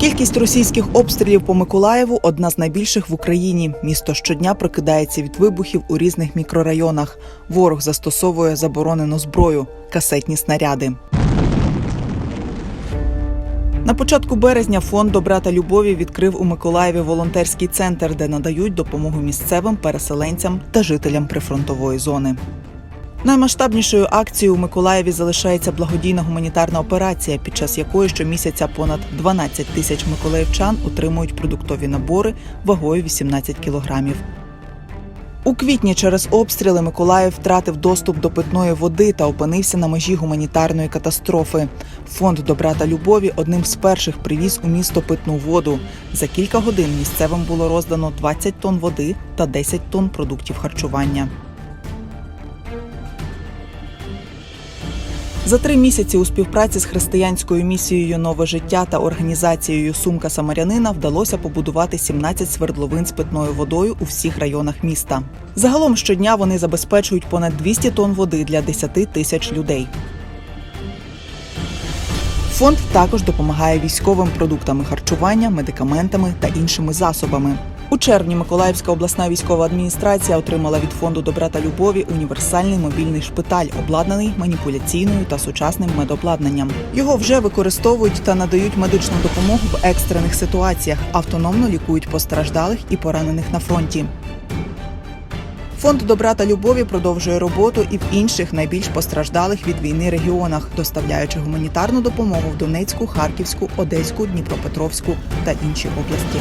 Кількість російських обстрілів по Миколаєву одна з найбільших в Україні. Місто щодня прокидається від вибухів у різних мікрорайонах. Ворог застосовує заборонену зброю касетні снаряди. На початку березня фонд добра та любові відкрив у Миколаєві волонтерський центр, де надають допомогу місцевим переселенцям та жителям прифронтової зони. Наймасштабнішою акцією у Миколаєві залишається благодійна гуманітарна операція, під час якої щомісяця понад 12 тисяч миколаївчан отримують продуктові набори вагою 18 кілограмів. У квітні через обстріли Миколаїв втратив доступ до питної води та опинився на межі гуманітарної катастрофи. Фонд добра та любові одним з перших привіз у місто питну воду. За кілька годин місцевим було роздано 20 тонн води та 10 тонн продуктів харчування. За три місяці у співпраці з християнською місією Нове життя та організацією Сумка Самарянина вдалося побудувати 17 свердловин з питною водою у всіх районах міста. Загалом щодня вони забезпечують понад 200 тонн води для 10 тисяч людей. Фонд також допомагає військовим продуктами харчування, медикаментами та іншими засобами. У червні Миколаївська обласна військова адміністрація отримала від фонду добра та любові універсальний мобільний шпиталь, обладнаний маніпуляційною та сучасним медобладнанням. Його вже використовують та надають медичну допомогу в екстрених ситуаціях, автономно лікують постраждалих і поранених на фронті. Фонд добра та любові продовжує роботу і в інших найбільш постраждалих від війни регіонах, доставляючи гуманітарну допомогу в Донецьку, Харківську, Одеську, Дніпропетровську та інші області.